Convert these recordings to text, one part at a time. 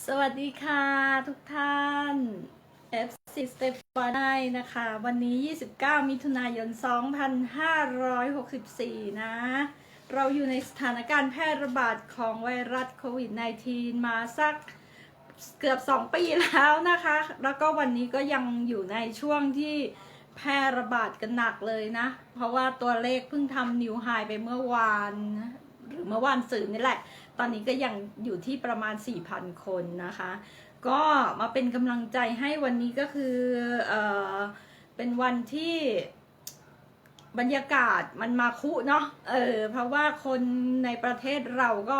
สวัสดีค่ะทุกท่าน FC s t e p a n i นะคะ วันนี้ 29 มิถุนายน 2564 นะ เราอยู่ในสถานการณ์แพร่ระบาดของไวรัสโควิด -19 มาสักเกือบ 2 ปีแล้วนะคะ แล้วก็วันนี้ก็ยังอยู่ในช่วงที่แพร่ระบาดกันหนักเลยนะ เพราะว่าตัวเลขเพิ่งทำนิวไฮไปเมื่อวาน หรือเมื่อวานสื่อนี่แหละ ตอนนี้ก็ยังอยู่ที่ประมาณ 4,000 คนนะคะ ก็มาเป็นกำลังใจให้วันนี้ก็คือเออเป็นวันที่บรรยากาศมันมาคุเนาะเออเพราะว่าคนในประเทศเราก็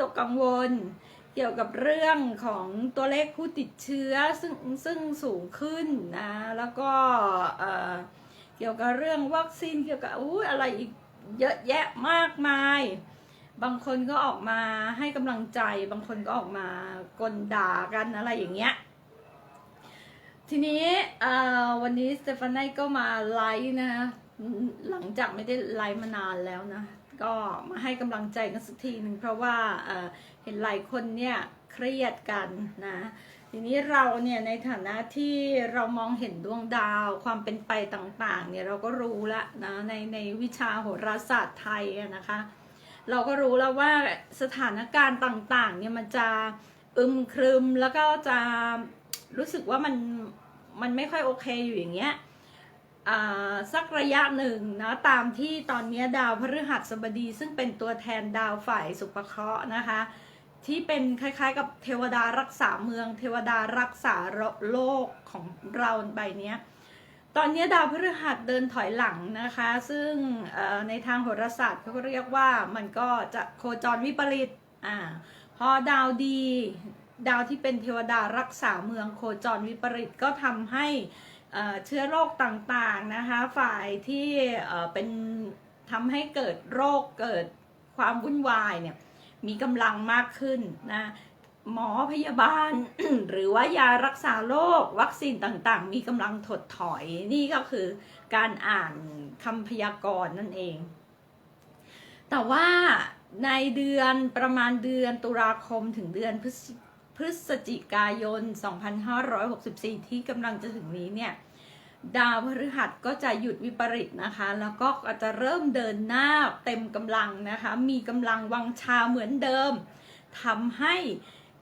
ตกกังวลเกี่ยวกับเรื่องของตัวเลขผู้ติดเชื้อซึ่งซึ่งสูงขึ้นนะแล้วก็เเกี่ยวกับเรื่องวัคซีนเกี่ยวกับอู้อะไรอีกเยอะแยะมากมาย บางคนก็ออกมาให้กำลังใจ บางคนก็ออกมากลด่ากันอะไรอย่างเงี้ย ทีนี้วันนี้สเตฟานีก็มาไลฟ์นะ หลังจากไม่ได้ไลฟ์มานานแล้วนะ ก็มาให้กำลังใจกันสักทีหนึ่งเพราะว่าเห็นหลายคนเนี่ยเครียดกันนะ ทีนี้เราเนี่ยในฐานะที่เรามองเห็นดวงดาวความเป็นไปต่างๆ เนี่ยเราก็รู้ละนะในในวิชาโหราศาสตร์ไทยนะคะ เราก็รู้แล้วว่าสถานการณ์ต่างๆ เนี่ยมันจะอึมครึมแล้วก็จะรู้สึกว่ามันมันไม่ค่อยโอเคอยู่อย่างเงี้ยอ่าสักระยะหนึ่งนะตามที่ตอนนี้ดาวพฤหัสบดี ซึ่งเป็นตัวแทนดาวฝ่ายสุภเคราะห์นะคะ ที่เป็นคล้ายๆ กับเทวดารักษาเมือง เทวดารักษาโลกของเราใบเนี้ย ตอนนี้ดาวพฤหัสเดินถอยหลังนะคะ ซึ่งในทางโหราศาสตร์เขาก็เรียกว่ามันก็จะโคจรวิปริตอ่าพอดาวดีดาวที่เป็นเทวดารักษาเมืองโคจรวิปริตก็ทำให้เชื้อโรคต่างๆนะคะ ฝ่ายที่เป็นทำให้เกิดโรคเกิดความวุ่นวายเนี่ยมีกำลังมากขึ้นนะ หมอพยาบาล หรือว่ายารักษาโรควัคซีนต่างๆ มีกำลังถดถอยนี่ก็คือการอ่านคำพยากรณ์นั่นเอง แต่ว่าในเดือนประมาณเดือนตุลาคมถึงเดือนพฤศพฤศจิกายน 2564 ที่กำลังจะถึงนี้เนี่ย ดาวพฤหัสก็จะหยุดวิปริตนะคะ แล้วก็จะเริ่มเดินหน้าเต็มกำลังนะคะ มีกำลังวังชาเหมือนเดิมทำให้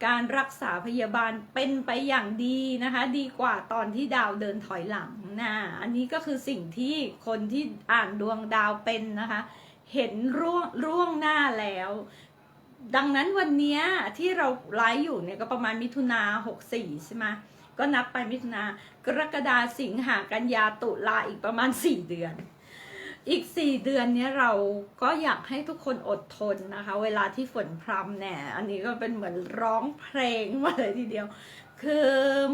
การรักษาพยาบาลเป็นไปอย่างดีนะคะ ดีกว่าตอนที่ดาวเดินถอยหลังนะอันนี้ก็คือสิ่งที่คนที่อ่านดวงดาวเป็นนะคะ เห็นร่วงร่วงหน้าแล้ว ดังนั้นวันนี้ที่เราไลฟ์อยู่เนี่ยก็ประมาณมิถุนาหกสี่ใช่ไหมก็นับไปมิถุนากรกฎาสิงหากันยาตุลาอีกประมาณสี่เดือน อีกสี่เดือนนี้เราก็อยากให้ทุกคนอดทนนะคะ เวลาที่ฝนพรำเนี่ยอันนี้ก็เป็นเหมือนร้องเพลงมาเลยทีเดียว คือ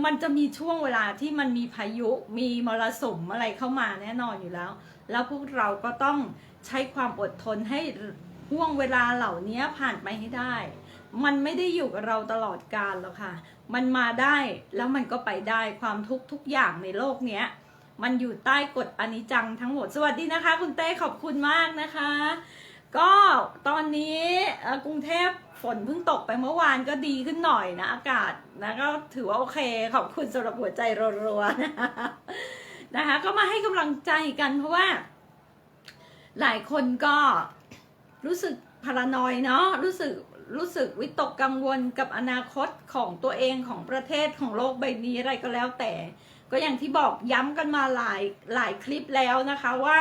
มันจะมีช่วงเวลาที่มันมีพายุมีมรสุมอะไรเข้ามาแน่นอนอยู่แล้ว แล้วพวกเราก็ต้องใช้ความอดทนให้ห่วงเวลาเหล่านี้ผ่านไปให้ได้ มันไม่ได้อยู่กับเราตลอดกาลหรอกค่ะ มันมาได้แล้วมันก็ไปได้ความทุกข์ทุกอย่างในโลกเนี้ย มันอยู่ใต้กฎอนิจจังทั้งหมด สวัสดีนะคะ คุณเต้ขอบคุณมากนะคะ ก็ตอนนี้กรุงเทพฝนเพิ่งตกไปเมื่อวานก็ดีขึ้นหน่อยนะ อากาศนะก็ถือว่าโอเค ขอบคุณสำหรับหัวใจรัวๆนะคะนะคะ ก็มาให้กำลังใจกันเพราะว่า หลายคนก็รู้สึกพารานอยเนาะรู้สึกรู้สึกวิตกกังวลกับอนาคตของตัวเองของประเทศของโลกใบนี้อะไรก็แล้วแต่ ก็อย่างที่บอกย้ำกันมาหลายหลายคลิปแล้วนะคะว่า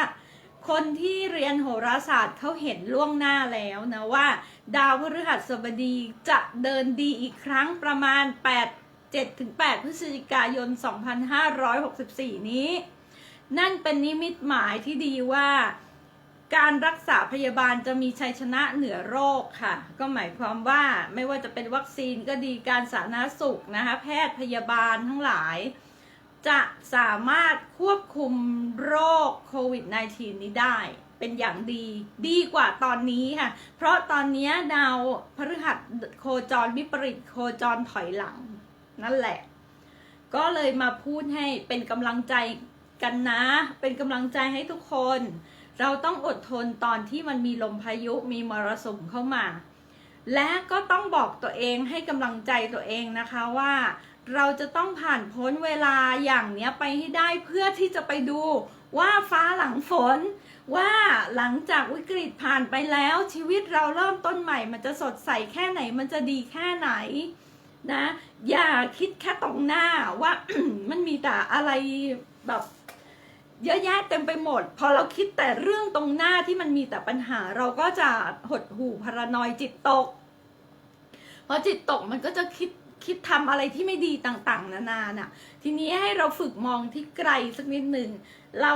คนที่เรียนโหราศาสตร์เขาเห็นล่วงหน้าแล้วนะว่า ดาวพฤหัสบดีจะเดินดีอีกครั้งประมาณ 8 7-8พฤศจิกายน 2564 นี้ นั่นเป็นนิมิตหมายที่ดีว่าการรักษาพยาบาลจะมีชัยชนะเหนือโรคค่ะ ก็หมายความว่าไม่ว่าจะเป็นวัคซีนก็ดีการสาธารณสุขนะคะแพทย์พยาบาลทั้งหลาย จะสามารถควบคุมโรคโควิด -19 นี้ได้เป็นอย่างดีดีกว่าตอนนี้ค่ะ เพราะตอนนี้ดาวพฤหัสโคจรวิปริตโคจรถอยหลัง นั่นแหละ ก็เลยมาพูดให้เป็นกำลังใจกันนะ เป็นกำลังใจให้ทุกคน เราต้องอดทนตอนที่มันมีลมพายุมีมรสุมเข้ามา และก็ต้องบอกตัวเองให้กำลังใจตัวเองนะคะว่า เราจะต้องผ่านพ้นเวลาอย่างเนี้ยไปให้ได้เพื่อที่จะไปดูว่าฟ้าหลังฝน ว่าหลังจากวิกฤตผ่านไปแล้วชีวิตเราเริ่มต้นใหม่ มันจะสดใสแค่ไหน มันจะดีแค่ไหนนะ อย่าคิดแค่ตรงหน้าว่ามันมีแต่อะไรแบบเยอะแยะเต็มไปหมด พอเราคิดแต่เรื่องตรงหน้าที่มันมีแต่ปัญหา เราก็จะหดหู่พารานอยจิตตกพอจิตตกมันก็จะคิด คิดทำอะไรที่ไม่ดีต่างๆ นานาน่ะ ทีนี้ให้เราฝึกมองที่ไกลสักนิดหนึ่ง เรา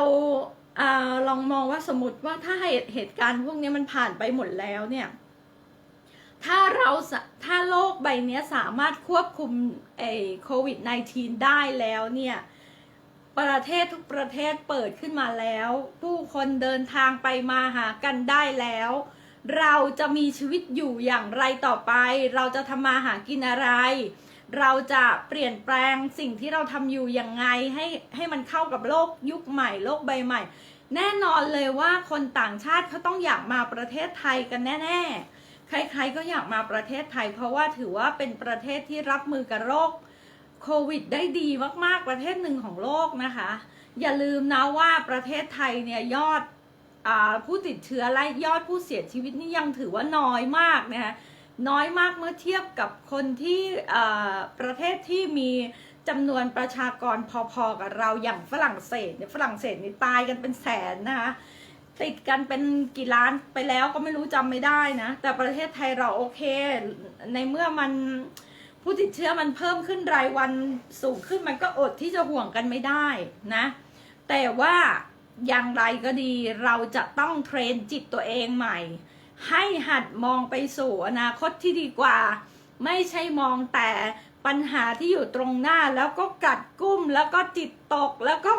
อาลองมองว่าสมมติว่าถ้าเหตุเหตุการณ์พวกนี้มันผ่านไปหมดแล้วเนี่ย ถ้าเราถ้าโลกใบเนี้ยสามารถควบคุมไอ้โควิด -19 ได้แล้วเนี่ยประเทศทุกประเทศเปิดขึ้นมาแล้ว ผู้คนเดินทางไปมาหากันได้แล้ว เราจะมีชีวิตอยู่อย่างไรต่อไป เราจะทำมาหากินอะไร เราจะเปลี่ยนแปลงสิ่งที่เราทำอยู่ยังไงให้ให้มันเข้ากับโลกยุคใหม่โลกใบใหม่ แน่นอนเลยว่าคนต่างชาติเขาต้องอยากมาประเทศไทยกันแน่ ๆ ใครๆก็อยากมาประเทศไทย เพราะว่าถือว่าเป็นประเทศที่รับมือกับโรคโควิดได้ดีมากๆประเทศหนึ่งของโลกนะคะ อย่าลืมนะว่าประเทศไทยเนี่ยยอด ผู้ติดเชื้อและยอดผู้เสียชีวิตนี่ยังถือว่าน้อยมากนะคะน้อยมากเมื่อเทียบกับคนที่ประเทศที่มีจำนวนประชากรพอๆกับเราอย่างฝรั่งเศสเนี่ยฝรั่งเศสนี่ตายกันเป็นแสนนะคะติดกันเป็นกี่ล้านไปแล้วก็ไม่รู้จำไม่ได้นะ แต่ประเทศไทยเราโอเค ในเมื่อมันผู้ติดเชื้อมันเพิ่มขึ้นรายวันสูงขึ้นมันก็อดที่จะห่วงกันไม่ได้นะ แต่ว่า อย่างไรก็ดีเราจะต้องเทรนจิตตัวเองใหม่ ให้หัดมองไปสู่อนาคตที่ดีกว่า ไม่ใช่มองแต่ปัญหาที่อยู่ตรงหน้าแล้วก็กัดกุ้มแล้วก็จิตตกแล้วก็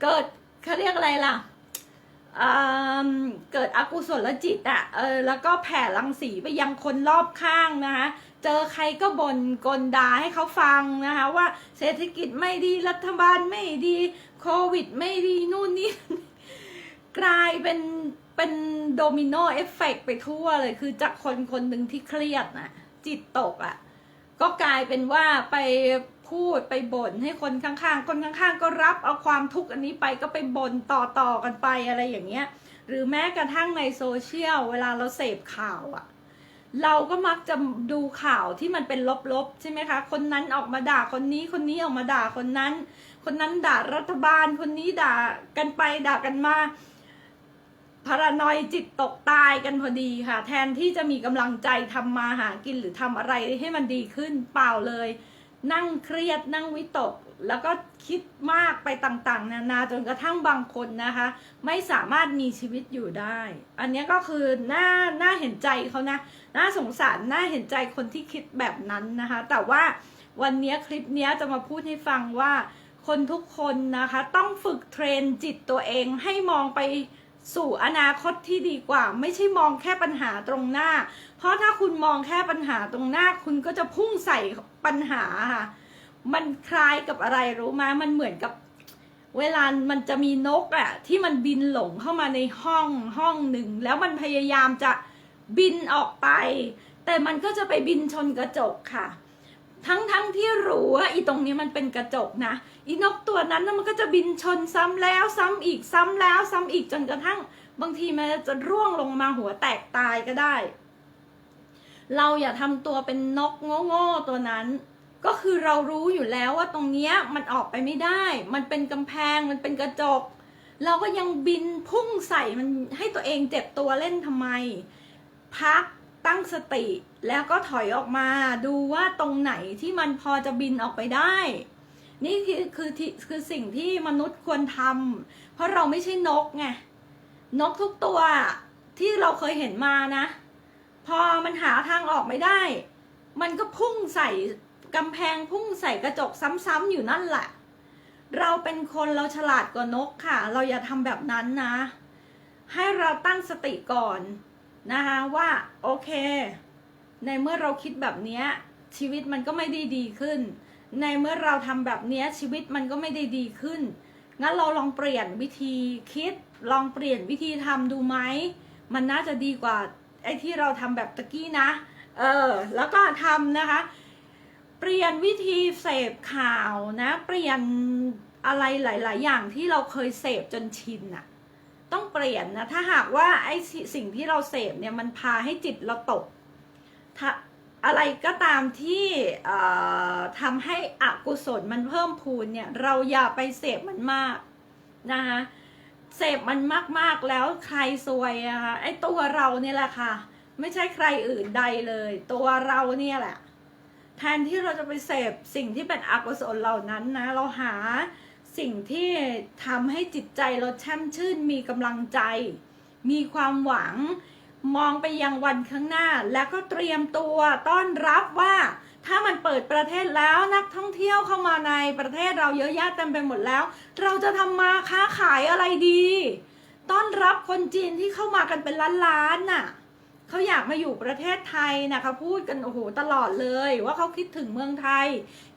เกิดเขาเรียกอะไรล่ะอืมเกิดอกุศลจิตอะเออแล้วก็แผ่รังสีไปยังคนรอบข้างนะคะ เจอใครก็บน่นกลด่าให้เขาฟังนะคะว่าเศรษฐกิจไม่ดีรัฐบาลไม่ดีโควิดไม่ดีนู่นนี่กลายเป็นเป็นโดมิโนเอฟเฟกไปทั่วเลย คือจากคนคนหนึ่งที่เครียดนะจิตตกอะ่ะ ก็กลายเป็นว่าไปพูดไปบ่นให้คนข้างๆ คนข้างๆ ก็รับเอาความทุกข์อันนี้ไปก็ไปบ่นต่อๆกันไปอะไรอย่างเงี้ย หรือแม้กระทั่งในโซเชียลเวลาเราเสพข่าวอะ เราก็มักจะดูข่าวที่มันเป็นลบๆ ใช่ไหมคะ คนนั้นออกมาด่าคนนี้คนนี้ออกมาด่าคนนั้น คนนั้นด่ารัฐบาล คนนี้ด่ากันไปด่ากันมาพารานอยจิตตกตายกันพอดีค่ะ แทนที่จะมีกำลังใจทำมาหากินหรือทำอะไรให้มันดีขึ้นเปล่าเลย นั่งเครียดนั่งวิตก แล้วก็คิดมากไปต่างๆ นานาจนกระทั่งบางคนนะคะ ไม่สามารถมีชีวิตอยู่ได้ อันนี้ก็คือน่าน่าเห็นใจเขานะน่าสงสารน่าเห็นใจคนที่คิดแบบนั้นนะคะ แต่ว่าวันนี้คลิปนี้จะมาพูดให้ฟังว่าคนทุกคนนะคะ ต้องฝึกเทรนจิตตัวเองให้มองไปสู่อนาคตที่ดีกว่า ไม่ใช่มองแค่ปัญหาตรงหน้า เพราะถ้าคุณมองแค่ปัญหาตรงหน้า คุณก็จะพุ่งใส่ปัญหาค่ะ มันคล้ายกับอะไรรู้ไหมมันเหมือนกับ เวลามันจะมีนกอะที่มันบินหลงเข้ามาในห้องห้องหนึ่ง แล้วมันพยายามจะบินออกไป แต่มันก็จะไปบินชนกระจกค่ะ ทั้งทั้งที่รู้ว่าอีตรงนี้มันเป็นกระจกนะอีนกตัวนั้นมันก็จะบินชนซ้ำแล้วซ้ำอีกซ้ำแล้วซ้ำอีกจนกระทั่ง บางทีมันจะร่วงลงมาหัวแตกตายก็ได้ เราอย่าทำตัวเป็นนกโง่ๆตัวนั้น ก็คือเรารู้อยู่แล้วว่าตรงเนี้ยมันออกไปไม่ได้ มันเป็นกำแพงมันเป็นกระจก เราก็ยังบินพุ่งใส่มันให้ตัวเองเจ็บตัวเล่นทำไม พักตั้งสติแล้วก็ถอยออกมาดูว่าตรงไหนที่มันพอจะบินออกไปได้ นี่คือคือที่คือสิ่งที่มนุษย์ควรทำเพราะเราไม่ใช่นกไงนกทุกตัวที่เราเคยเห็นมานะ พอมันหาทางออกไม่ได้ มันก็พุ่งใส่ กำแพงพุ่งใส่กระจกซ้ำๆอยู่นั่นแหละ เราเป็นคนเราฉลาดกว่านกค่ะ เราอย่าทำแบบนั้นนะ ให้เราตั้งสติก่อนนะคะว่าโอเค ในเมื่อเราคิดแบบนี้ชีวิตมันก็ไม่ได้ดีขึ้น ในเมื่อเราทำแบบนี้ชีวิตมันก็ไม่ได้ดีขึ้น งั้นเราลองเปลี่ยนวิธีคิด ลองเปลี่ยนวิธีทำดูไหม มันน่าจะดีกว่าไอ้ที่เราทำแบบตะกี้นะ เออ แล้วก็ทำนะคะ ปลี่ยนวิธีเสพข่าวนะ เปลี่ยนอะไรหลาย ๆ อย่างที่เราเคยเสพจนชินอะต้องเปลี่ยนนะ ถ้าหากว่าไอ้สิสิ่งที่เราเสพเนี่ยมันพาให้จิตเราตกอะไรก็ตามที่ทำให้อกุศลมันเพิ่มพูนเนี่ย เราอย่าไปเสพมันมากนะคะเสพมันมากๆแล้วใครซวยอะคะไอ้ตัวเราเนี่ยแหละค่ะ ไม่ใช่ใครอื่นใดเลย ตัวเราเนี่ยแหละ แทนที่เราจะไปเสพสิ่งที่เป็นอกุศลเหล่านั้นนะ เราหาสิ่งที่ทำให้จิตใจเราแช่มชื่นมีกำลังใจ มีความหวังมองไปยังวันข้างหน้า แล้วก็เตรียมตัวต้อนรับว่าถ้ามันเปิดประเทศแล้วนักท่องเที่ยวเข้ามาในประเทศเราเยอะแยะเต็มไปหมดแล้ว เราจะทำมาค้าขายอะไรดี ต้อนรับคนจีนที่เข้ามากันเป็นล้านๆน่ะ เขาอยากมาอยู่ประเทศไทยนะเขาพูดกันโอ้โหตลอดเลย ว่าเขาคิดถึงเมืองไทย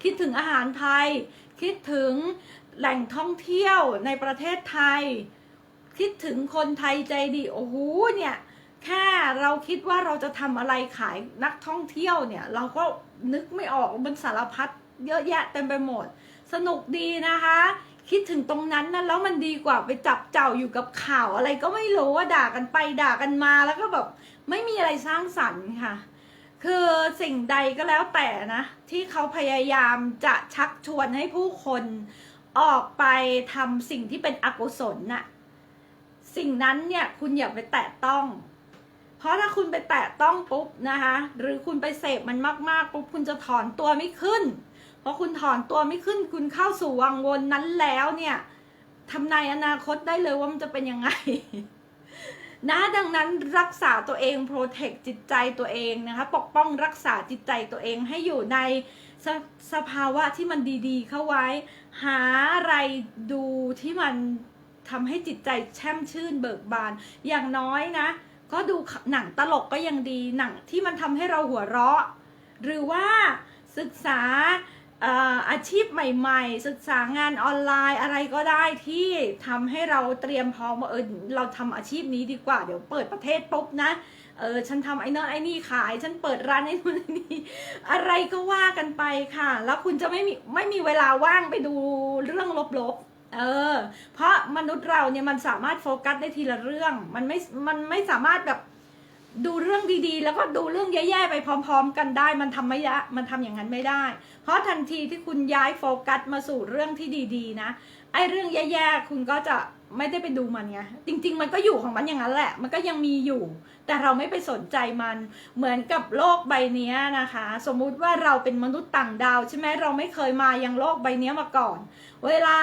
คิดถึงอาหารไทย คิดถึงแหล่งท่องเที่ยวในประเทศไทย คิดถึงคนไทยใจดีโอ้โหเนี่ยแค่เราคิดว่าเราจะทำอะไรขายนักท่องเที่ยวเนี่ย เราก็นึกไม่ออกมันสารพัดเยอะแยะเต็มไปหมด สนุกดีนะคะ คิดถึงตรงนั้นนะแล้วมันดีกว่าไปจับเจ้าอยู่กับข่าวอะไรก็ไม่รู้ว่าด่ากันไปด่ากันมาแล้วก็แบบไม่มีอะไรสร้างสรรค์ค่ะ คือสิ่งใดก็แล้วแต่นะ ที่เขาพยายามจะชักชวนให้ผู้คนออกไปทำสิ่งที่เป็นอกุศลน่ะสิ่งนั้นเนี่ยคุณอย่าไปแตะต้อง เพราะถ้าคุณไปแตะต้องปุ๊บนะคะ หรือคุณไปเสพมันมากๆปุ๊บคุณจะถอนตัวไม่ขึ้น เพราะคุณถอนตัวไม่ขึ้นคุณเข้าสู่วังวนนั้นแล้วเนี่ยทำนายอนาคตได้เลยว่ามันจะเป็นยังไง นะดังนั้นรักษาตัวเองโปรเทคจิตใจตัวเองนะคะ ปกป้องรักษาจิตใจตัวเองให้อยู่ในสสภาวะที่มันดีๆ เข้าไว้ หาอะไรดูที่มันทำให้จิตใจแช่มชื่นเบิกบาน อย่างน้อยนะ ก็ดูหนังตลกก็ยังดีหนังที่มันทำให้เราหัวเราะ หรือว่าศึกษา อาชีพใหม่ๆ ศึกษางานออนไลน์อะไรก็ได้ที่ทำให้เราเตรียมพร้อมว่าเออเราทำอาชีพนี้ดีกว่า เดี๋ยวเปิดประเทศปุ๊บนะเออฉันทำไอ้นั่นไอ้นี่ขาย ฉันเปิดร้านไอ้นู่นไอ้นี่อะไรก็ว่ากันไปค่ะ แล้วคุณจะไม่มีไม่มีเวลาว่างไปดูเรื่องลบๆเออ เพราะมนุษย์เราเนี่ยมันสามารถโฟกัสได้ทีละเรื่อง มันไม่มันไม่สามารถแบบ ดูเรื่องดีๆ แล้วก็ดูเรื่องแย่ๆไปพร้อม ๆ กันได้ มันทำไม่ได้มันทำอย่างนั้นไม่ได้ เพราะทันทีที่คุณย้ายโฟกัสมาสู่เรื่องที่ดีๆ นะไอ้เรื่องแย่ๆคุณก็จะไม่ได้ไปดูมันไงจริง ๆ มันก็อยู่ของมันอย่างนั้นแหละ มันก็ยังมีอยู่ แต่เราไม่ไปสนใจมัน เหมือนกับโลกใบนี้นะคะ สมมุติว่าเราเป็นมนุษย์ต่างดาวใช่ไหมเราไม่เคยมายังโลกใบนี้มาก่อน เวลา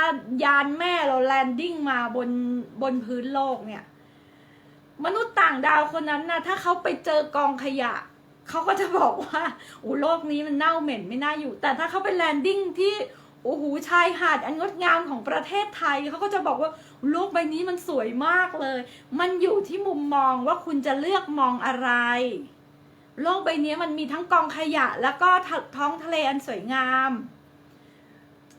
ยานแม่เราแลนดิ้งมาบนบนพื้นโลกเนี่ย มนุษย์ต่างดาวคนนั้นนะถ้าเขาไปเจอกองขยะ เขาก็จะบอกว่าโอ้โลกนี้มันเน่าเหม็นไม่น่าอยู่ แต่ถ้าเขาไปแลนดิ้งที่โอ้โหชายหาดอันงดงามของประเทศไทยเขาก็จะบอกว่าโลกใบนี้มันสวยมากเลย มันอยู่ที่มุมมองว่าคุณจะเลือกมองอะไร โลกใบนี้มันมีทั้งกองขยะ แล้วก็ท้องทะเลอันสวยงาม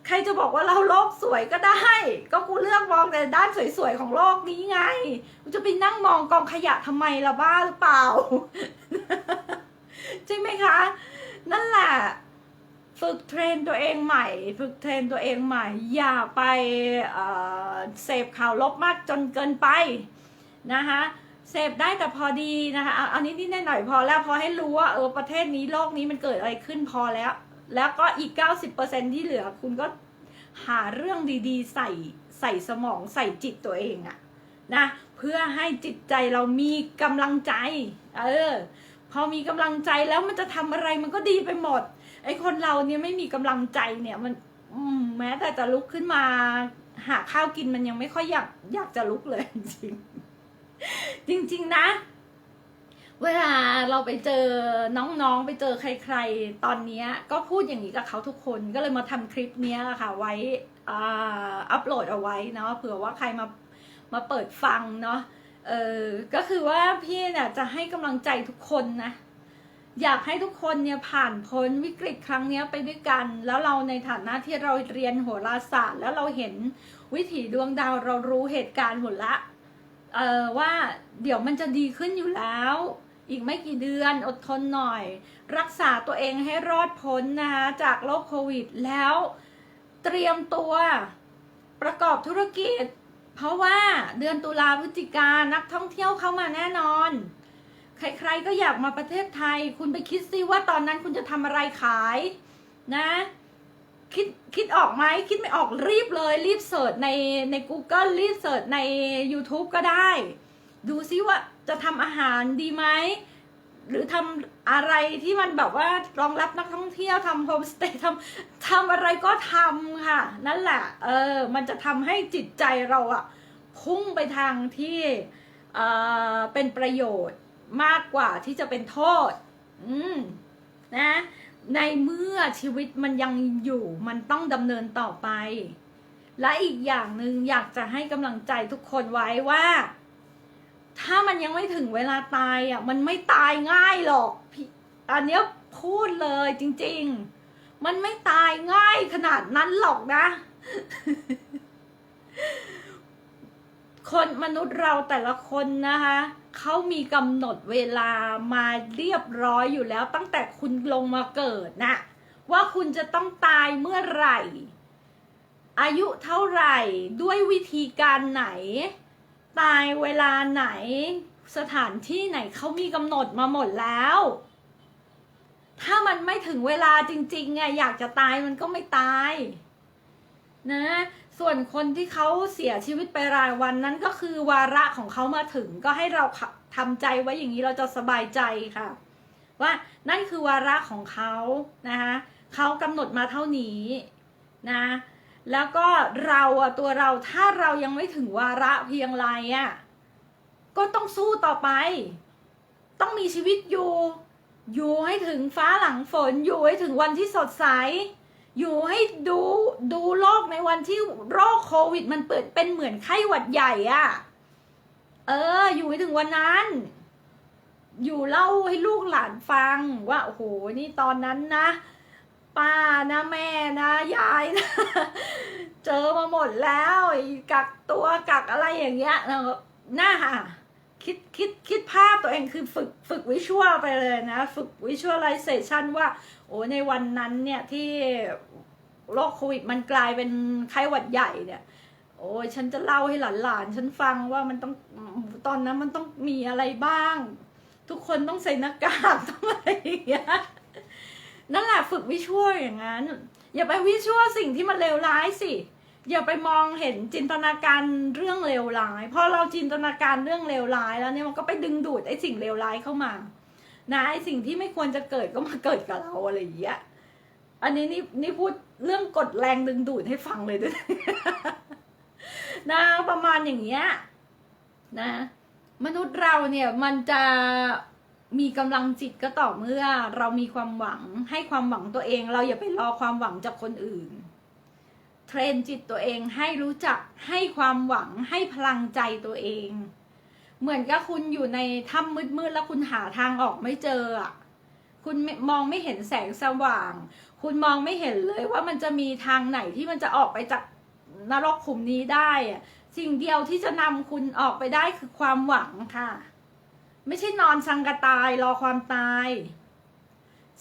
ใครจะบอกว่าเราโลกสวยก็ได้ ก็กูเลือกมองแต่ด้านสวยๆของโลกนี้ไงกูจะไปนั่งมองกองขยะทำไมล่ะบ้าหรือเปล่าจริงไหมคะ นั่นแหละ ฝึกเทรนตัวเองใหม่ ฝึกเทรนตัวเองใหม่ อย่าไปเเสพข่าวลบมากจนเกินไปนะคะเสพได้แต่พอดีนะคะเอาอานิดนิดหน่อยพอแล้วพอให้รู้ว่าเออประเทศนี้โลกนี้มันเกิดอะไรขึ้นพอแล้ว แล้วก็อีก 90%ที่เหลือคุณก็หาเรื่องดีๆ ใส่ใส่สมองใส่จิตตัวเองอะนะเพื่อให้จิตใจเรามีกำลังใจ เออ พอมีกำลังใจแล้วมันจะทำอะไรมันก็ดีไปหมด ไอ้คนเราเนี่ยไม่มีกำลังใจเนี่ยมันมแม้แต่จะลุกขึ้นมา หาข้าวกินมันยังไม่ค่อยอยากอยากจะลุกเลยจริงจริงๆนะ เวลาเราไปเจอน้องๆ ไปเจอใครๆ ตอนนี้ก็พูดอย่างนี้กับเขาทุกคนก็เลยมาทำคลิปนี้แหละค่ะไว้อัปโหลดเอาไว้เนาะเผื่อว่าใครมามาเปิดฟังเนาะเออก็คือว่าพี่เนี่ยจะให้กำลังใจทุกคนนะ อยากให้ทุกคนเนี่ยผ่านพ้นวิกฤตครั้งนี้ไปด้วยกัน แล้วเราในฐานะที่เราเรียนโหราศาสตร์ แล้วเราเห็นวิถีดวงดาวเรารู้เหตุการณ์หมดละเออว่าเดี๋ยวมันจะดีขึ้นอยู่แล้ว อีกไม่กี่เดือนอดทนหน่อย รักษาตัวเองให้รอดพ้นนะคะจากโรคโควิด แล้วเตรียมตัวประกอบธุรกิจ เพราะว่าเดือนตุลาพฤศจิกานักท่องเที่ยวเข้ามาแน่นอน ใครๆก็อยากมาประเทศไทย คุณไปคิดซิว่าตอนนั้นคุณจะทำอะไรขายนะคิดคิดออกไหมคิดไม่ออกรีบเลยรีบเสิร์ชในใน Google รีบเสิร์ชใน YouTube ก็ได้ ดูซิว่า จะทำอาหารดีไหมหรือทำอะไรที่มันแบบว่ารองรับนักท่องเที่ยวทำโฮมสเตย์ทำทำอะไรก็ทำค่ะ นั่นแหละเออมันจะทำให้จิตใจเราอะพุ่งไปทางที่เอ่อเป็นประโยชน์มากกว่าที่จะเป็นโทษ อืมนะในเมื่อชีวิตมันยังอยู่มันต้องดำเนินต่อไป และอีกอย่างหนึ่งอยากจะให้กำลังใจทุกคนไว้ว่า ถ้ามันยังไม่ถึงเวลาตายอะมันไม่ตายง่ายหรอกพี่อันเนี้ยพูดเลยจริง ๆ มันไม่ตายง่ายขนาดนั้นหรอกนะ คนมนุษย์เราแต่ละคนนะคะเขามีกำหนดเวลามาเรียบร้อยอยู่แล้ว ตั้งแต่คุณลงมาเกิดนะว่าคุณจะต้องตายเมื่อไหร่ อายุเท่าไหร่ด้วยวิธีการไหน ตายเวลาไหน สถานที่ไหนเขามีกำหนดมาหมดแล้ว ถ้ามันไม่ถึงเวลาจริงๆไงอยากจะตายมันก็ไม่ตาย นะ ส่วนคนที่เขาเสียชีวิตไปรายวันนั้นก็คือวาระของเขามาถึงก็ให้เราทำใจไว้อย่างนี้เราจะสบายใจค่ะ ว่านั่นคือวาระของเขานะคะเขากำหนดมาเท่านี้นะ แล้วก็เราอะตัวเราถ้าเรายังไม่ถึงวาระเพียงไรอะก็ต้องสู้ต่อไป ต้องมีชีวิตอยู่ อยู่ให้ถึงฟ้าหลังฝน อยู่ให้ถึงวันที่สดใส อยู่ให้ดูดูโลกในวันที่โรคโควิด มันเปิดเป็นเหมือนไข้หวัดใหญ่อะเออ อยู่ให้ถึงวันนั้น อยู่เล่าให้ลูกหลานฟังว่าโอ้โหนี่ตอนนั้นนะ ป้านะแม่นะยายนะเจอมาหมดแล้วกักตัวกักอะไรอย่างเงี้ยแล้วก็น่าค่ะคิดคิดคิดภาพตัวเองคือฝึกฝึกวิชวลไปเลยนะ ฝึกวิชวลไลเซชันว่าโอ้ในวันนั้นเนี่ยที่โรคโควิดมันกลายเป็นไข้หวัดใหญ่เนี่ย โอ้ยฉันจะเล่าให้หลานๆฉันฟังว่ามันต้องตอนนั้นมันต้องมีอะไรบ้าง ทุกคนต้องใส่หน้ากากต้องอะไรอย่างเงี้ย นั่นแหละฝึกวิชวลอย่างนั้น อย่าไปวิชวลสิ่งที่มันเลวร้ายสิอย่าไปมองเห็นจินตนาการเรื่องเลวร้ายพอเราจินตนาการเรื่องเลวร้ายแล้วเนี่ยมันก็ไปดึงดูดไอ้สิ่งเลวร้ายเข้ามา นะไอ้สิ่งที่ไม่ควรจะเกิดก็มาเกิดกับเราอะไรอย่างเงี้ยอันนี้นี่นี่พูดเรื่องกดแรงดึงดูดให้ฟังเลยด้วยนะประมาณอย่างเงี้ยนะ มนุษย์เราเนี่ยมันจะ มีกำลังจิตก็ต่อเมื่อเรามีความหวังให้ความหวังตัวเอง เราอย่าไปรอความหวังจากคนอื่น เทรนจิตตัวเองให้รู้จักให้ความหวังให้พลังใจตัวเอง เหมือนกับคุณอยู่ในถ้ำมืดๆแล้วคุณหาทางออกไม่เจออะคุณมองไม่เห็นแสงสว่าง คุณมองไม่เห็นเลยว่ามันจะมีทางไหนที่มันจะออกไปจากนรกขุมนี้ได้ สิ่งเดียวที่จะนำคุณออกไปได้คือความหวังค่ะ ไม่ใช่นอนสังกตายรอความตาย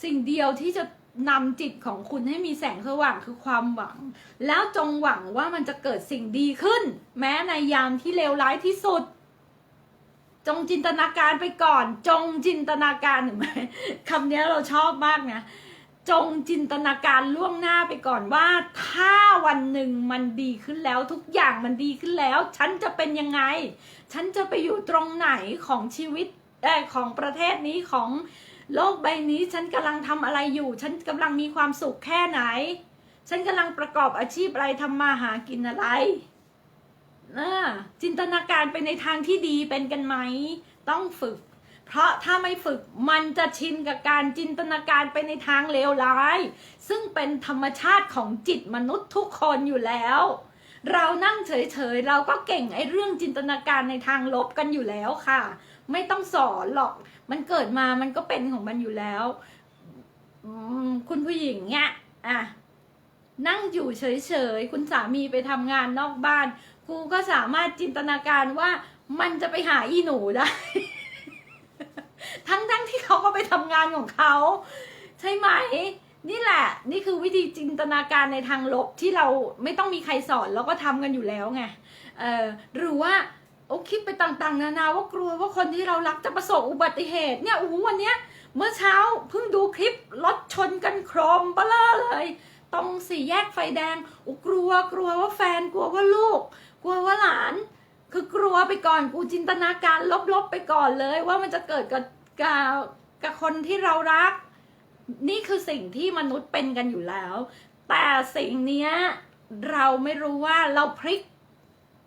สิ่งเดียวที่จะนำจิตของคุณให้มีแสงสว่างคือความหวัง แล้วจงหวังว่ามันจะเกิดสิ่งดีขึ้น แม้ในยามที่เลวร้ายที่สุด จงจินตนาการไปก่อน จงจินตนาการเห็นไหมคำนี้เราชอบมากนะ จงจินตนาการล่วงหน้าไปก่อนว่า ถ้าวันหนึ่งมันดีขึ้นแล้วทุกอย่างมันดีขึ้นแล้ว ฉันจะเป็นยังไง ฉันจะไปอยู่ตรงไหนของชีวิตเออของประเทศนี้ของโลกใบนี้ ฉันกำลังทำอะไรอยู่ ฉันกำลังมีความสุขแค่ไหน ฉันกำลังประกอบอาชีพอะไรทำมาหากินอะไรนะจินตนาการไปในทางที่ดีเป็นกันไหม ต้องฝึก เพราะถ้าไม่ฝึกมันจะชินกับการจินตนาการไปในทางเลวร้าย ซึ่งเป็นธรรมชาติของจิตมนุษย์ทุกคนอยู่แล้ว เรานั่งเฉยๆ เราก็เก่งไอ้เรื่องจินตนาการในทางลบกันอยู่แล้วค่ะ ไม่ต้องสอนหรอกมันเกิดมามันก็เป็นของมันอยู่แล้วคุณผู้หญิงเนี่ยอะนั่งอยู่เฉยๆ คุณสามีไปทำงานนอกบ้าน กูก็สามารถจินตนาการว่ามันจะไปหาอีหนูได้ ทั้งทั้งที่เขาก็ไปทำงานของเขาใช่ไหม นี่แหละ นี่คือวิธีจินตนาการในทางลบที่เราไม่ต้องมีใครสอนเราก็ทำกันอยู่แล้วไงเออหรือว่าโอ้คิดไปต่างๆ นานาว่ากลัวว่าคนที่เรารักจะประสบอุบัติเหตุเนี่ยโอ้โหวันเนี้ยเมื่อเช้าเพิ่งดูคลิปรถชนกันโครมเบลอเลยตรงสี่แยกไฟแดงอุกลัวกลัวว่าแฟนกลัวว่าลูก กลัวว่าหลาน คือกลัวไปก่อนกูจินตนาการลบๆไปก่อนเลย ว่ามันจะเกิดกับกับกับคนที่เรารัก นี่คือสิ่งที่มนุษย์เป็นกันอยู่แล้ว แต่สิ่งเนี้ยเราไม่รู้ว่าเราพลิก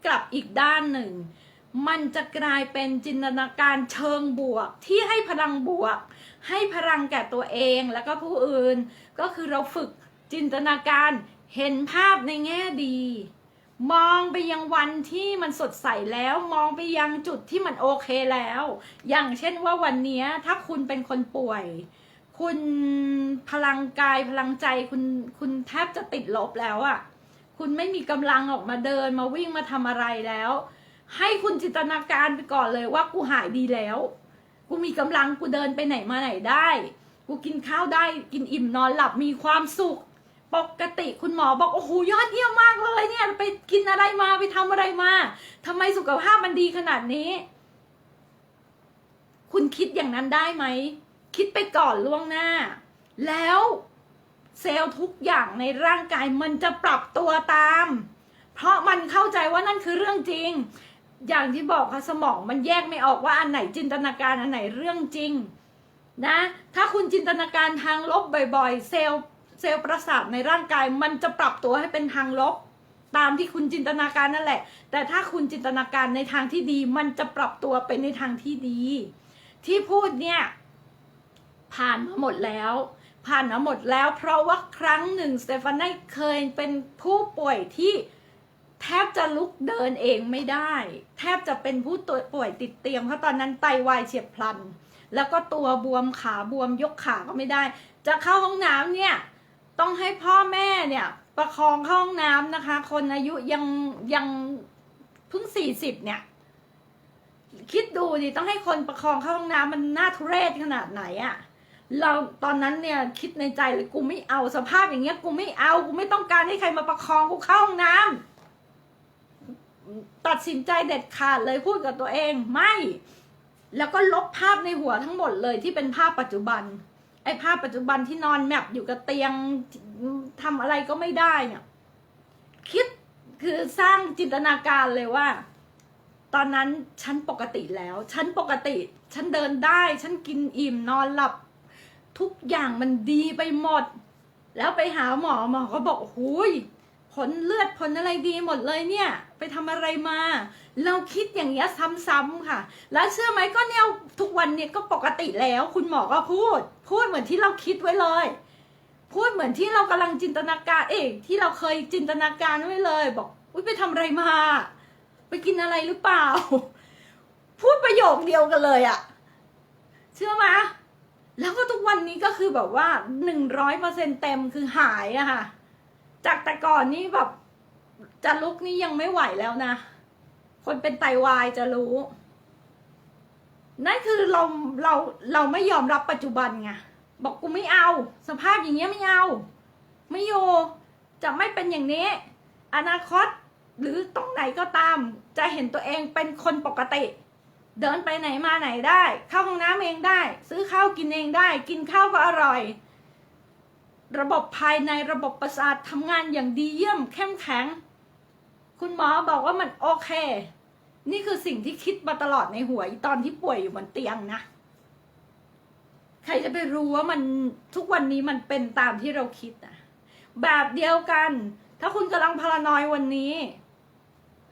กลับอีกด้านหนึ่ง มันจะกลายเป็นจินตนาการเชิงบวก ที่ให้พลังบวก ให้พลังแก่ตัวเองแล้วก็ผู้อื่น ก็คือเราฝึกจินตนาการเห็นภาพในแง่ดี มองไปยังวันที่มันสดใสแล้วมองไปยังจุดที่มันโอเคแล้ว อย่างเช่นว่าวันนี้ถ้าคุณเป็นคนป่วย คุณพลังกายพลังใจคุณคุณแทบจะติดลบแล้วอะ่ะ คุณไม่มีกำลังออกมาเดินมาวิ่งมาทำอะไรแล้ว ให้คุณจินตนาการไปก่อนเลยว่ากูหายดีแล้ว กูมีกำลังกูเดินไปไหนมาไหนได้ กูกินข้าวได้กินอิ่มนอนหลับมีความสุข ปกติคุณหมอบอกโอ้โหยอดเยี่ยมมากเลยเนี่ยไปกินอะไรมาไปทำอะไรมาทำไมสุขภาพมันดีขนาดนี้ คุณคิดอย่างนั้นได้ไหม คิดไปก่อนล่วงหน้า แล้วเซลล์ทุกอย่างในร่างกายมันจะปรับตัวตาม เพราะมันเข้าใจว่านั่นคือเรื่องจริง อย่างที่บอกค่ะสมองมันแยกไม่ออกว่าอันไหนจินตนาการอันไหนเรื่องจริงนะ ถ้าคุณจินตนาการทางลบบ่อย ๆ เซลล์ เซลล์ประสาทในร่างกายมันจะปรับตัวให้เป็นทางลบ ตามที่คุณจินตนาการนั่นแหละ แต่ถ้าคุณจินตนาการในทางที่ดี มันจะปรับตัวไปในทางที่ดี ที่พูดเนี่ย ผ่านมาหมดแล้ว ผ่านมาหมดแล้ว เพราะว่าครั้งหนึ่งสเตฟานีเคยเป็นผู้ป่วยที่แทบจะลุกเดินเองไม่ได้ แทบจะเป็นผู้ตัวป่วยติดเตียงเพราะตอนนั้นไตวายเฉียบพลัน แล้วก็ตัวบวมขาบวมยกขาก็ไม่ได้ จะเข้าห้องน้ำเนี่ย ต้องให้พ่อแม่เนี่ย ประคองเข้าห้องน้ำนะคะ คนอายุยังยังเพิ่งสี่สิบเนี่ย คิดดูดิต้องให้คนประคองเข้าห้องน้ำมันน่าทุเรศขนาดไหนอะเราตอนนั้นเนี่ยคิดในใจเลยกูไม่เอาสภาพอย่างเงี้ย กูไม่เอากูไม่ต้องการให้ใครมาประคองกูเข้าห้องน้ำตัดสินใจเด็ดขาดเลยพูดกับตัวเองไม่ แล้วก็ลบภาพในหัวทั้งหมดเลยที่เป็นภาพปัจจุบัน ไอ้ภาพปัจจุบันที่นอนแมปอยู่กับเตียงทำอะไรก็ไม่ได้เนี่ย คิดคือสร้างจินตนาการเลยว่า ตอนนั้นฉันปกติแล้ว ฉันปกติ ฉันเดินได้ ฉันกินอิ่มนอนหลับ ทุกอย่างมันดีไปหมด แล้วไปหาหมอหมอก็บอกหุย ผลเลือดผลอะไรดีหมดเลยเนี่ย ไปทำอะไรมา เราคิดอย่างเงี้ยซ้ำๆค่ะ แล้วเชื่อไหมก็เนี่ยทุกวันเนี่ยก็ปกติแล้ว คุณหมอก็พูด พูดเหมือนที่เราคิดไว้เลย พูดเหมือนที่เรากำลังจินตนาการเอกที่เราเคยจินตนาการไว้เลย บอกอุ้ยไปทำอะไรมา ไปกินอะไรหรือเปล่า พูดประโยคเดียวกันเลยอะเชื่อไหมแล้วก็ทุกวันนี้ก็คือแบบว่าหนึ่งร้อยเปอร์เซ็นเต็มคือหายอะค่ะ จากแต่ก่อนนี่แบบจะลุกนี่ยังไม่ไหวแล้วนะ คนเป็นไตวายจะรู้ นั่นคือเราเราเราไม่ยอมรับปัจจุบันไงบอกกูไม่เอา สภาพอย่างเงี้ยไม่เอา ไม่โยจะไม่เป็นอย่างนี้ อนาคตหรือตรงไหนก็ตาม จะเห็นตัวเองเป็นคนปกติ เดินไปไหนมาไหนได้ เข้าห้องน้ำเองได้ ซื้อข้าวกินเองได้ กินข้าวก็อร่อย ระบบภายในระบบประสาททำงานอย่างดีเยี่ยมเข้มแข็ง คุณหมอบอกว่ามันโอเค นี่คือสิ่งที่คิดมาตลอดในหัวตอนที่ป่วยอยู่บนเตียงนะ ใครจะไปรู้ว่ามันทุกวันนี้มันเป็นตามที่เราคิดอะแบบเดียวกัน ถ้าคุณกำลังพารานอยวันนี้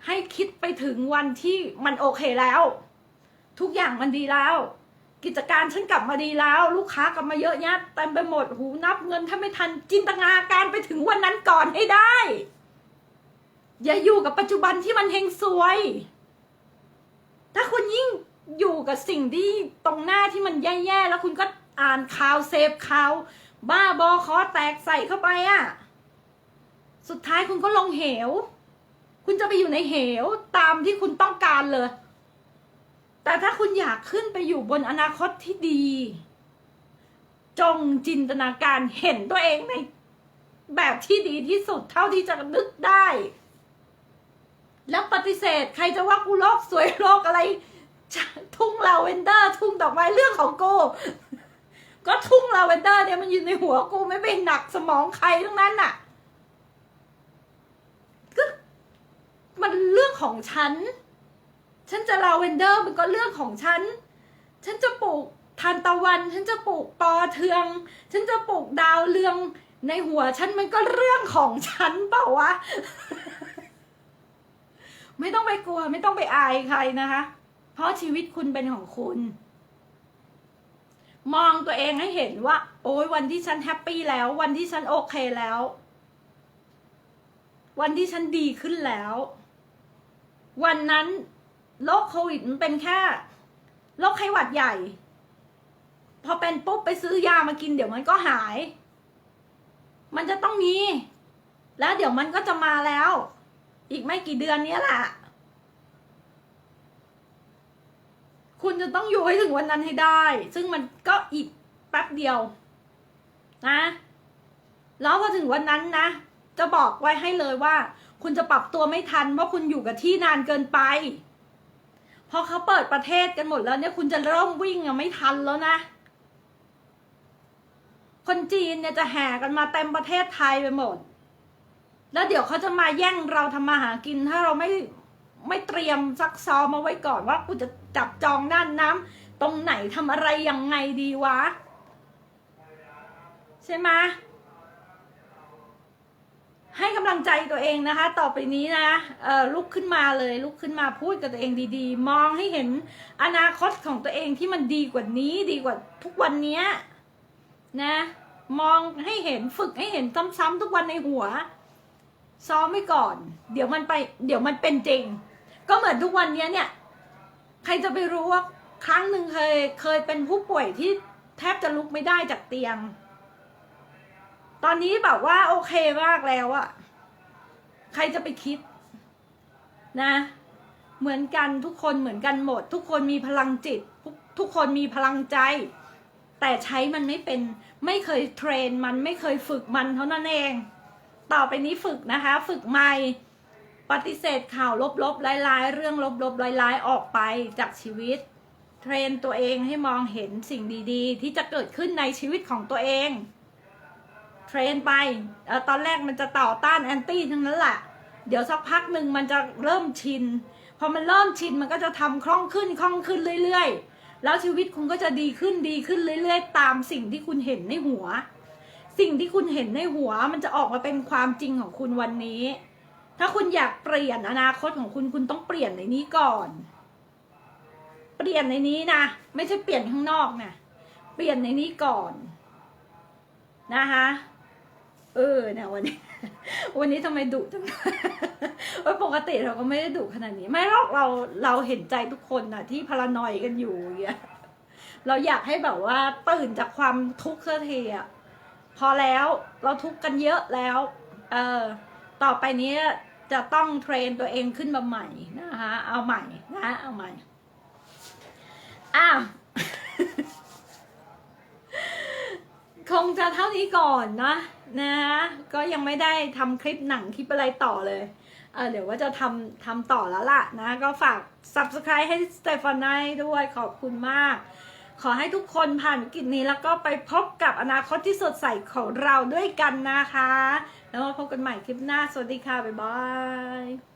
ให้คิดไปถึงวันที่มันโอเคแล้ว ทุกอย่างมันดีแล้ว กิจการฉันกลับมาดีแล้ว ลูกค้ากลับมาเยอะแยะเต็มไปหมดหูนับเงินถ้าไม่ทันจินตนาการไปถึงวันนั้นก่อนให้ได้ อย่าอยู่กับปัจจุบันที่มันเฮงซวย ถ้าคุณยิ่งอยู่กับสิ่งที่ตรงหน้าที่มันแย่ๆแล้วคุณก็อ่านข่าวเสพข่าวบ้าบอคอแตกใส่เข้าไปอะ่ะ สุดท้ายคุณก็ลงเหว คุณจะไปอยู่ในเหวตามที่คุณต้องการเลย แต่ถ้าคุณอยากขึ้นไปอยู่บนอนาคตที่ดี จงจินตนาการเห็นตัวเองในแบบที่ดีที่สุดเท่าที่จะนึกได้ แล้วปฏิเสธใครจะว่ากูโลกสวยโลกอะไร ทุ่งลาเวนเดอร์ ทุ่งดอกไม้เรื่องของกูก็ทุ่งลาเวนเดอร์เนี่ยมันอยู่ในหัวกูไม่ไปหนักสมองใครทั้งนั้นน่ะก็มันเรื่องของฉัน ฉันจะลาเวนเดอร์มันก็เรื่องของฉัน ฉันจะปลูกทานตะวัน ฉันจะปลูกปอเทือง ฉันจะปลูกดาวเรืองในหัวฉันมันก็เรื่องของฉันเปล่าวะ ไม่ต้องไปกลัว ไม่ต้องไปอายใครนะคะ เพราะชีวิตคุณเป็นของคุณ มองตัวเองให้เห็นว่า โอ้ยวันที่ฉันแฮปปี้แล้ว วันที่ฉันโอเคแล้ว วันที่ฉันดีขึ้นแล้ว วันนั้น โรคโควิดมันเป็นแค่โรคไข้หวัดใหญ่ พอเป็นปุ๊บไปซื้อยามากินเดี๋ยวมันก็หาย มันจะต้องมี แล้วเดี๋ยวมันก็จะมาแล้ว อีกไม่กี่เดือนนี้แหละคุณจะต้องอยู่ให้ถึงวันนั้นให้ได้ ซึ่งมันก็อีกแป๊บเดียวนะแล้วพอถึงวันนั้นนะ จะบอกไว้ให้เลยว่า คุณจะปรับตัวไม่ทันเพราะคุณอยู่กับที่นานเกินไป อเขาเปิดประเทศกันหมดแล้วเนี่ยคุณจะเริ่มวิ่งอะไม่ทันแล้วนะ คนจีนเนี่ยจะแห่กันมาเต็มประเทศไทยไปหมด แล้วเดี๋ยวเขาจะมาแย่งเราทำมาหากินถ้าเราไม่ไม่เตรียมซักซ้อมมาไว้ก่อนว่ากูจะจับจองด้านน้ำตรงไหนทำอะไรยังไงดีวะ ใช่ไหม ให้กำลังใจตัวเองนะคะ ต่อไปนี้นะลุกขึ้นมาเลยลุกขึ้นมาพูดกับตัวเองดีๆ มองให้เห็นอนาคตของตัวเองที่มันดีกว่านี้ดีกว่าทุกวันนี้นะ มองให้เห็นฝึกให้เห็นซ้ำๆทุกวันในหัว ซ้อมไว้ก่อน เดี๋ยวมันไป เดี๋ยวมันเป็นจริง ก็เหมือนทุกวันนี้เนี่ย ใครจะไปรู้ว่าครั้งหนึ่งเคยเคยเป็นผู้ป่วยที่แทบจะลุกไม่ได้จากเตียง ตอนนี้แบบว่าโอเคมากแล้วอะใครจะไปคิด นะ เหมือนกันทุกคนเหมือนกันหมด ทุกคนมีพลังจิตทุกทุกคนมีพลังใจ แต่ใช้มันไม่เป็น ไม่เคยเทรนมันไม่เคยฝึกมันเท่านั้นเอง ต่อไปนี้ฝึกนะคะ ฝึกใหม่ปฏิเสธข่าวลบๆร้ายๆ เรื่องลบๆร้ายๆ ออกไปจากชีวิต เทรนตัวเองให้มองเห็นสิ่งดีๆ ที่จะเกิดขึ้นในชีวิตของตัวเอง เทรนไปอตอนแรกมันจะต่อต้านแอนตี้ทั้งนั้นแหละเดี๋ยวสักพักหนึ่งมันจะเริ่มชินพอมันเริ่มชินมันก็จะทำคล่องขึ้นคล่องขึ้นเรื่อยๆ แล้วชีวิตคุณก็จะดีขึ้นดีขึ้นเรื่อยๆ ตามสิ่งที่คุณเห็นในหัว สิ่งที่คุณเห็นในหัว มันจะออกมาเป็นความจริงของคุณวันนี้ ถ้าคุณอยากเปลี่ยนอนาคตของคุณคุณต้องเปลี่ยนในนี้ก่อน เปลี่ยนในนี้นะไม่ใช่เปลี่ยนข้างนอกนะเปลี่ยนในนี้ก่อนนะคะ เออเนี่ยวันนี้ วันนี้ทำไมดุจังว่าปกติเราก็ไม่ได้ดุขนาดนี้ ไม่หรอกเราเราเห็นใจทุกคนนะที่พารานอยกันอยู่อย่างเงี้ยเราอยากให้แบบว่าตื่นจากความทุกข์เสียทีอะพอแล้วเราทุกข์กันเยอะแล้วเออต่อไปนี้จะต้องเทรนตัวเองขึ้นมาใหม่นะคะเอาใหม่นะเอาใหม่อ้าว คงจะเท่านี้ก่อนนะ นะ ก็ยังไม่ได้ทำคลิปหนังคลิปอะไรต่อเลยเออเดี๋ยวว่าจะทำทำต่อแล้วล่ะนะ ก็ฝาก subscribe ให้สเตฟานายด้วยขอบคุณมาก ขอให้ทุกคนผ่านวิกฤตนี้แล้วก็ไปพบกับอนาคตที่สดใสของเราด้วยกันนะคะ แล้วมาพบกันใหม่คลิปหน้า สวัสดีค่ะ บ๊ายบาย